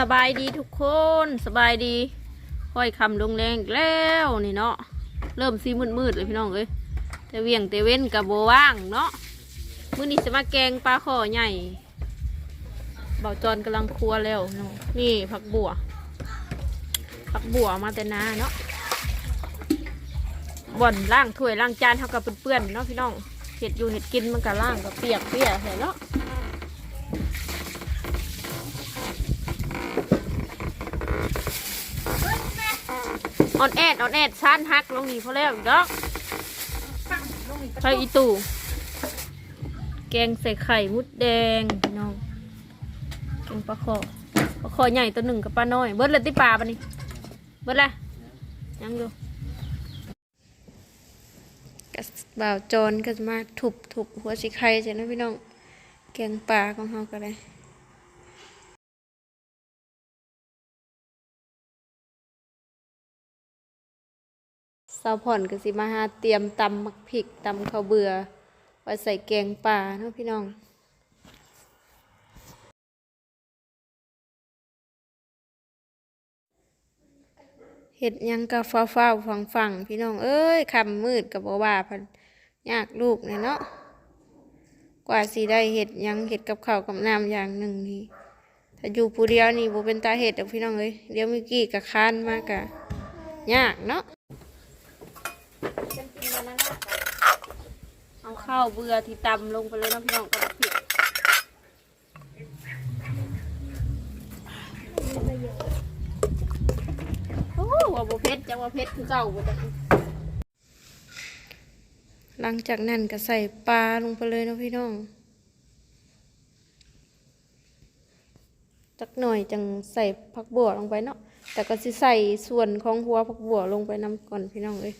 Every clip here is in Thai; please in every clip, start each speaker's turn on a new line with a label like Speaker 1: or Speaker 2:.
Speaker 1: สบายดีทุกคนสบายดีค่อยคำลงแรงแล้วนี่เนาะเริ่มซีมืดๆเลยพี่น้องเอ้ยแต่เวียงแต่เว้นกับโบว่างเนาะมื้อนี้จะมาแกงปลาขอใหญ่เบาจอนกำลังครัวแล้วน,นี่ผักบัวผักบัวมาแต่นาเนาะบ่อนล่างถ้วยล่างจานเท่ากับเปื้อนๆเนาะพี่น้องเห็ดอยู่เห็ดกินมันกับล่างกับเปียกเปียกเนาะ ออนแอดออนแอดชั้นฮักลงนี่พอแล้วดอกใส่อีตู่ แกงใส่ไข่มุดแดงพี่น้อง แกงปลาคอปลาคอใหญ่ตัวหนึ่งกับปลาน้อย เบิดเลยที่ปลาปะนี่ เบิดลยยังอยู่กระบ่าวจรก็จะมาถุบถุบหัวสีไข่ใช่ไหมพี่น้อง แกงปลาของเขาก็ได้ สาวผ่อนก็สิมาหาเตรียมตำมักพริกตำข้าวเบื่อไว้ใส่แกงป่าเนาะพี่น้องเห็ดยังกะฟ้าฟ้าฝังฝังพี่น้องเอ้ยคำมืดกับบ่ว่าพันยากลูกเนี่ยเนาะกว่าสิได้เห็ดยังเห็ดกับข้าวกับน้ำอย่างหนึ่งนี่ถ้าอยู่ผู้เดียวนี่บ่เป็นตาเห็ดดอกพี่น้องเอ้ยเดี๋ยวมื่อกี้กะค้านมากกะยากเนาะ เอา ข้าวเบื่อที่ตำลงไปเลยนะพี่น้องกับผิดโอ้ว่าบเพชรจังว่าเพชรคือเก่าบ่จังหลังจากนั้นก็ใส่ปลาลงไปเลยนะพี่น้องจักหน่อยจังใส่ผักบัวลงไปเนาะ แต่ก็สิใส่ส่วนของหัวผักบัวลงไปนำก่อนพี่น้องเลย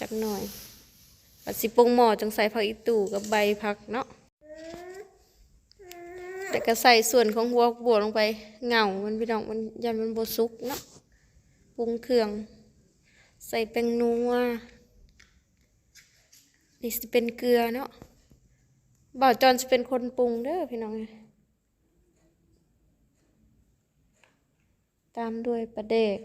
Speaker 1: จักหน่อย ปัดสิปงหม้อจังใส่ผักอีตู่กับใบผักเนาะแต่ก็ใส่ส่วนของหัวบัวลงไปเงามันพี่น้องมันยันมันบสุกเนาะปรุงเครื่อง ใส่แป้งนัวนี่จะเป็นเกลือเนาะบ่าวจอนจะเป็นคนปรุงเด้อพี่น้องตามด้วยปลาเด็ก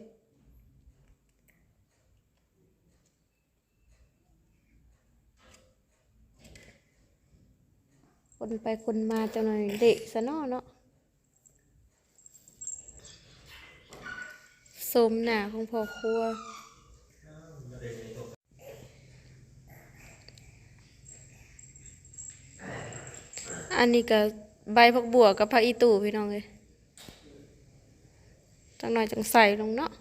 Speaker 1: คนไปคนมาจังหน่อยเด็กซะนาะเนาะสมหนาของพ่อครัวอันนี้ก็ใบผักบัวกับผักอีตู่พี่น้องเลยจังหน่อยจังใส่ลงเนาะ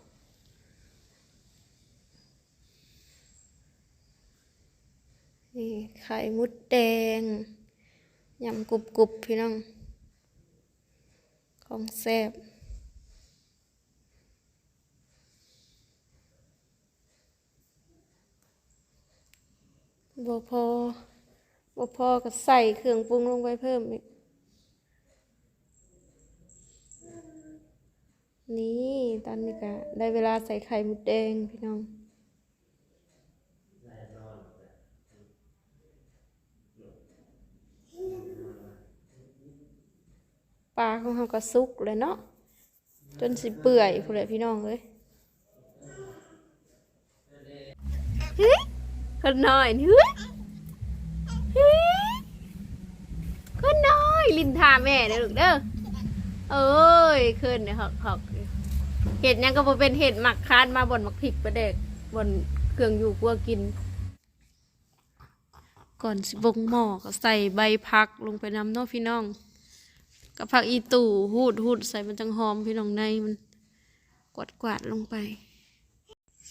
Speaker 1: นี่ไข่มุดแดง ยำกรุบกรุบพี่น้อง ของแซ่บบ่พอบ่พอก็ใส่เครื่องปรุงลงไปเพิ่มอีก นี่ตอนนี้ก็ได้เวลาใส่ไข่มดแดงพี่น้อง ปลาของเขาก็สุกเลยเนาะจนสิเปื่อยพูดเลยพี่น้องเลยเฮ้ยคนน้อยเฮ้ยเฮ้ยคนน้อยลินทาแม่เด้อลูกเด้อเอ้ยขึ้นเนี่ยหอกหอกเห็ดยังก็เป็นเห็ดหมักคานมาบนหมักพริกประเด็กบนเครื่องอยู่กลัวกิน ก่อนสิบงหมอก็ใส่ใบพักลงไปน้ำเนาะพี่น้อง กับผักอีตู่หูดหูดใส่มันจังหอมพี่น้องในมันกวาดกวาดลงไป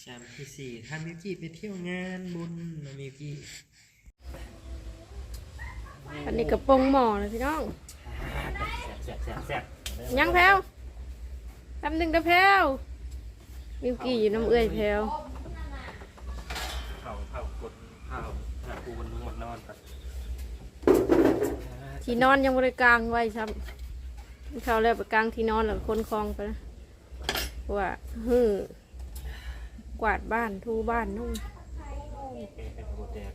Speaker 2: ชามที่สี่ถ้ามิวกี้ไปเที่ยวงานบุญนะมิวกี้
Speaker 1: อันนี้กับปงหม้อเลยพี่น้อง
Speaker 2: แซ่บแซ่บแซ่บ
Speaker 1: ยังแพลวทำหนึ่งกระแพลวมิวกี้อยู่น้ำเอื้อยแพลว
Speaker 2: เผาเผากดเผาหาปูบนหมดนอนไป
Speaker 1: ที่นอนยังบริกลางไว้ครับ เขาแล้วไปกลางที่นอนแล้วคนคลองไปนะเพราะว่าฮือกวาดบ้านทูบ้านนู่น
Speaker 2: เป็นโบแดง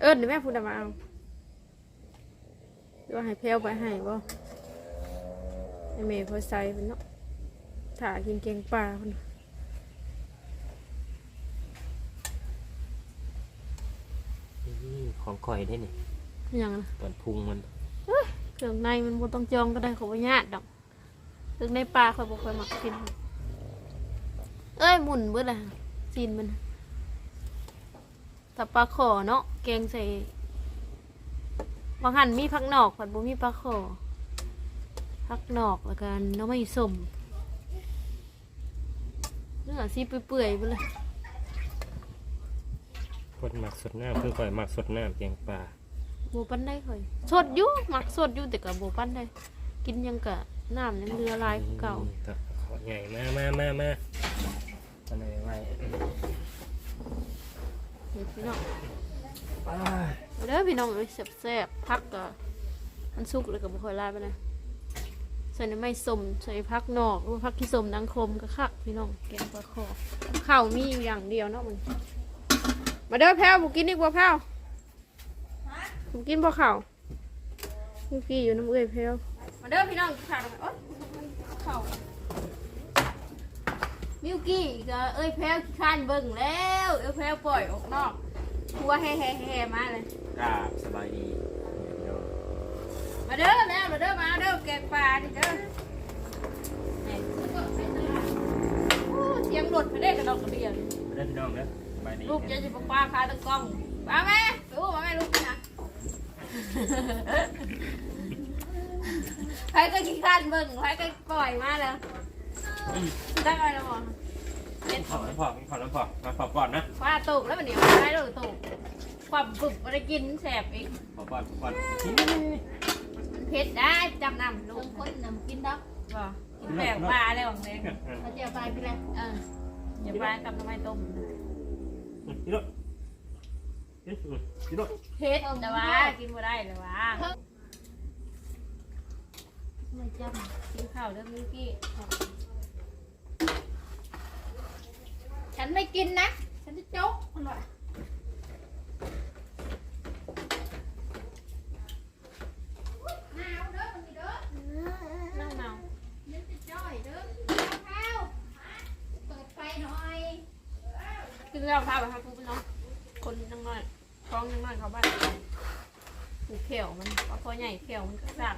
Speaker 1: เอิ้นเดี๋ยวแม่พูดมาเอาหรือว่าให้แพลวไปให้บ่ให้แม่พอใส่เพิ่นเนาะถ่ากินแกงปลาเพิ่น
Speaker 2: นี่ของข่อยได้นี่
Speaker 1: อิหยังนะ
Speaker 2: ตอนพุงมัน
Speaker 1: เครื่องในมันบ่ต้องจองก็ได้ขาบ่ญาติดอกเครื่องในปลาเขาบ่ค่อยมักกิน เอ้ยหมุนเบิดล่ะซีนมันถ้าปลาขอเนาะแกงใส่บางหันมีผักนอกผัดบ่มีปลาขอผักนอกแล้วกันน้ำไม่สมเนื้อซีเปื่อยๆไปเลย
Speaker 2: คนหมักสดน้ำคือข่อยหมักสดน้ำแกงปลา
Speaker 1: โบปันได้ค่อยสดอยู่หมักสดอยู่แต่กับโบปันได้ กินยังกะน้ำยังเรือลายคือเก่า
Speaker 2: อืมแต่ขอใหญ่มามามามาทำไมไว้
Speaker 1: เดี๋ยวพี่น้อง
Speaker 2: ป้า
Speaker 1: เอาเด้อพี่น้องเอ้ยแซ่บๆพักกะมันสุกเลยกับบุคอยลายไปเลยใส่น้ำไม่สมใส่พักนอกหรือว่าพักที่สมนังคมก็คักพี่น้องแกงปลาคอข้าวมีอยู่อย่างเดียวเนาะมันมาเด้อแพ้วบุกินอีกบ่แพ้ว บุกินบ่ข้าวมิวกี้อยู่น้ำเอ้ยแพ้วมาเด้อพี่น้องข้าวโอ๊ยข้าวมิวกี้ก็เอ้ยแพ้วขี้ข้านเบิ่งแล้ว เอ้ยแพ้วปล่อยออกนอกทัวแห่แห่แห่มาเลย
Speaker 2: กราบสบายดี
Speaker 1: มาเด้อแม่มาเด้อมาเด้อแกงปลาดิเด้อนี่โอ้เสียงหลดไปได้กระดอกกระเดียน
Speaker 2: เด้อพี่น้องเด้อสบายดี
Speaker 1: ลูกจะจะปลาคาตะกล้องปลาแม่ไปอู้มาแม่ลูกนะ ใครก็ขี้ข้านเบิ่งใครก็ปล่อยมาแล้วตั้งอะไรแล้วบ่เจ็ด
Speaker 2: ขอน้ำพอขอน้ำพอมาขอก่อนนะ
Speaker 1: ปลาตกแล้วมันเดี๋ยวใช้เลยตกความปึกมาได้กินแสบอีก
Speaker 2: ขอก่อนขอก่อน
Speaker 1: มันเผ็ดได้จำนำลูกคนนำกินดอกบ่กินแปลงปลาอะไรของเด็ก
Speaker 3: เขาจะไปไปเลย
Speaker 1: เอออย่าปลากับน้ำมันต้ม
Speaker 2: พี่ด้ว ยพี่ด้วย
Speaker 1: เผ็ดแต่ว่ากินบ่ได้เลยว่า
Speaker 3: ไม่จ
Speaker 1: กินข้าวเรื่องนี้พี่ำ
Speaker 3: ฉันไม่กินนะ ฉันจะโจ๊กมันว่ะหนาวเด้อมันนี่เด้อ
Speaker 1: นั่งเมา
Speaker 3: เดี๋ยวจะจ้อยเด้อข้าวเปิดไฟหน่อย
Speaker 1: กินแล้วพาไปหาคุณพี่น้องคนนั่งน้อย ท้องนั่งน้อยเขาบ้านผูกเขียวมันพอพอใหญ่เขียวมันก็สั่ง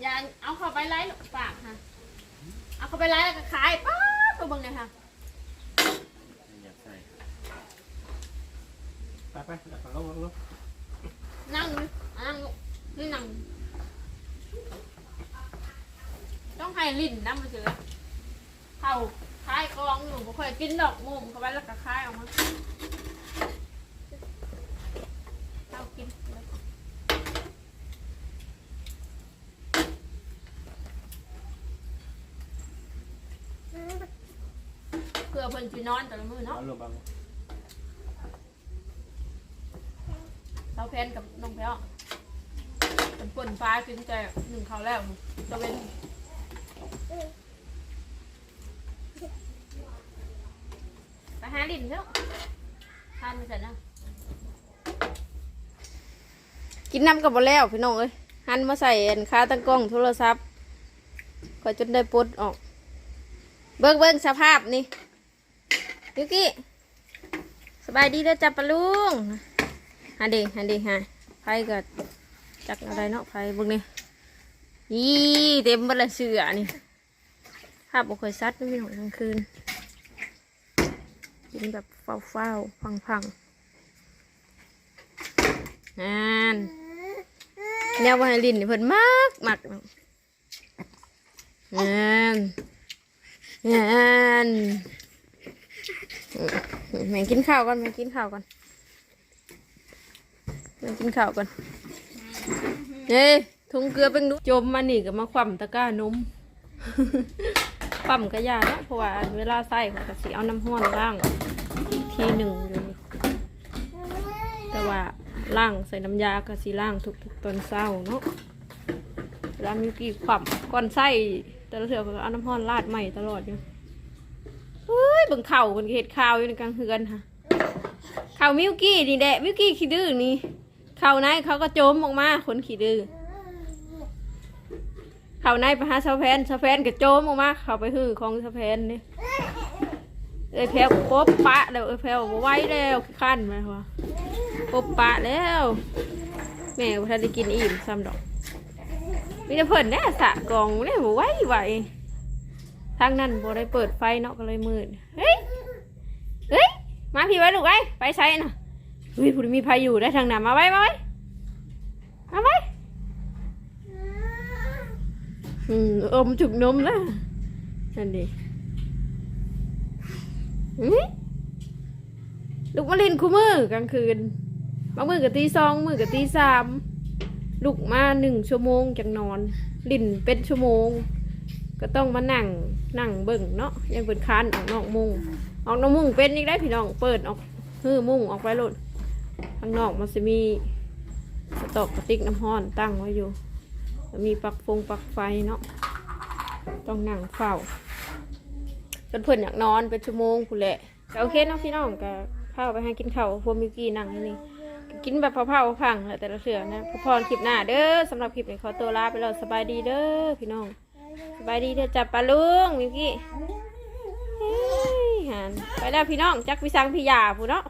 Speaker 1: อย่าเอาเข้าไปไล่ปากค่ะ เอาเข้าไปไล่แล้วก็ขายป๊าบตัวบังเลยค่ะ
Speaker 2: อยากใส่ไปไปไปลงลงลง
Speaker 1: นั่งนั่งนี่นั่ง ต้องให้ลิ้นน้ำมันเสือเข้าคายกองอยู่บ่ค่อยกินดอกมุมเข้าไปแล้วก็คายออกมาเข้ากินแล้วก็เพื่อเพิ่นสินอนแต่ละมื้อเนาะ
Speaker 2: เอาลงบัง
Speaker 1: เราเพนกับน้องแพ้วเป็นป่นฟ้ากินใจหนึ่งเขาวแล้วจะเป็น ไปหาลิ้นเถอะทานไปเสร็จนะกินน้ำกับบแล้วพี่น้องเอ้ยหันมาใส่อันค้าตั้งกล้องโทรศัพท์ก็จนได้ปลดออก เบิ้งเบิ้งสภาพนี่ยูกี้สบายดีเด้อจับปะลุงฮันดีฮันดีฮะไฟก็จักอะไรเนาะไฟเบึงนี่ยี่เต็มเบดเลยเสือนี่าพบุคคลซัดไม่มีหอยกลางคืน กินแบบเฝ้าเฝ้าๆพังพังๆนั่นแนวว่าให้ลินนี่เพิ่นมากมากนั่นนั่นแม่งกินข้าวก่อนแม่งกินข้าวก่อนแมากินข้าวก่อนเฮ้ยทุงเกลือเป็นนุจมมานี่ก็มาคว่ำตะกร้านม คว่ำกระยาเนาะเพราะว่าเวลาใส่เขาก็สิเอาน้ำห้อนล่างทีหนึ่งอยู่ แต่ว่าล่างใส่น้ำยาก็สิล่างทุกๆตอนเศร้าเนาะเวลามีกี่คว่ำก่อนใส่แต่ละเถื่อก็เอาน้ำห้อนราดใหม่ตลอดอยู่เฮ้ยบิ่งเข่าเพิ่นเฮ็ดข่าวอยู่ในกลางเฮือนค่ะเข่ามิวกี้นี่แหละมิวกี้ขี้ดื้อนี่เข่าในเขาก็โจมออกมาคนขี้ดื้อ เขาในไปหาชาวแพนชาวแพนก็โจมออกมาเข้าไปหื้อของชาวแพนนี่เอ้ยแพรวปบปะแล้วเอ้ยแพรวบ่ไหวแล้วขั้นมาว่าปบปะแล้ว แม่บ่ทันได้กินอิ่มซ้ำดอกมีแต่เพิ่นแน่สะกองเนี่ยบ่ไหวไหวทางนั้นบ่ได้เปิดไฟเนาะก็เลยมืดเฮ้ยเฮ้ยมาพี่ไว้ลูกไอ้ไปใช้น่ะเฮ้ยผู้ใดมีพายุได้ทางนั้นมาไว้มาไว้มาไว้ อืมอมจุกนมแล้วนั่นดิลูกมาเล่นคู่มือกลางคืนบางมือกับตีสองมือกับตีสามลุกมาหนึ่งชั่วโมงจากนอน ลิ่นเป็นชั่วโมง ก็ต้องมานั่งนั่งเบิ่งเนาะยังเป็นคานออกนอกมุงออกนอกมุงเป็นอีกได้พี่น้องเปิดออกฮือมุงออกไปโลดข้างนอกมันจะมีสตอกกระติกน้ำห้อนตั้งไว้อยู่ มีปักฟงปักไฟเนาะต้องนั่งเฝ้าจนเพิ่นอยากนอนเป็นชั่วโมงคุณแหละก็โอเคเนาะพี่น้องก็เข้าไปให้กินข้าวพวกมิวกี้นั่งนี่กินแบบเผาๆพังแหละแต่ละเสือนะพอพรคลิปหน้าเด้อสำหรับคลิปนี้ขอตัวลาไปแล้วสบายดีเด้อพี่น้องสบายดีเด้อจับปลาลุงมิวกี้หันไปแล้วพี่น้องจักพิสังพิยาผู้เนาะ